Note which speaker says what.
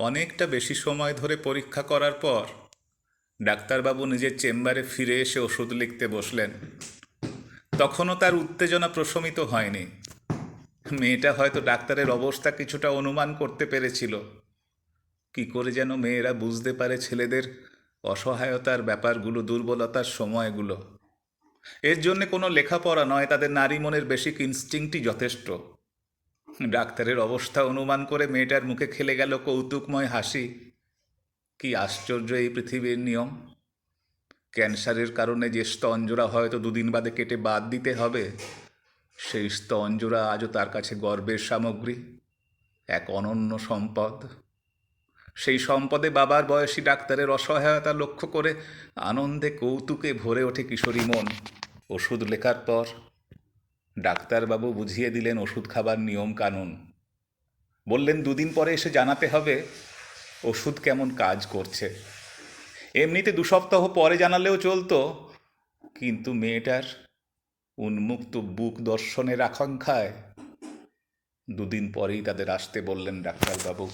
Speaker 1: অনেকটা বেশি সময় ধরে পরীক্ষা করার পর ডাক্তারবাবু নিজের চেম্বারে ফিরে এসে ওষুধ লিখতে বসলেন। তখনও তার উত্তেজনা প্রশমিত হয়নি। মেয়েটা হয়তো ডাক্তারের অবস্থা কিছুটা অনুমান করতে পেরেছিল। কি করে যেন মেয়েরা বুঝতে পারে ছেলেদের অসহায়তার ব্যাপারগুলো, দুর্বলতার সময়গুলো। এর জন্যে কোনো লেখাপড়া নয়, তাদের নারী মনের বেসিক ইনস্টিংক্টই যথেষ্ট। ডাক্তারের অবস্থা অনুমান করে মেয়েটার মুখে খেলে গেল কৌতুকময় হাসি। কি আশ্চর্য এই পৃথিবীর নিয়ম। ক্যান্সারের কারণে যে স্তঞ্জোড়া হয়তো দুদিন বাদে কেটে বাদ দিতে হবে। সেই স্তঞ্জোড়া আজও তার কাছে গর্বের সামগ্রী, এক অনন্য সম্পদ। সেই সম্পদে বাবার বয়সী ডাক্তারের অসহায়তা লক্ষ্য করে আনন্দে কৌতুকে ভরে ওঠে কিশোরী মন। ওষুধ লেখার পর ডাক্তারবাবু বুঝিয়ে দিলেন ওষুধ খাবার নিয়ম কানুন। বললেন, দুদিন পরে এসে জানাতে হবে ওষুধ কেমন কাজ করছে। এমনিতে দু সপ্তাহ পরে জানালেও চলতো, কিন্তু মেয়েটার উন্মুক্ত বুক দর্শনের আকাঙ্ক্ষায় দুদিন পরেই তাদের আসতে বললেন ডাক্তারবাবু।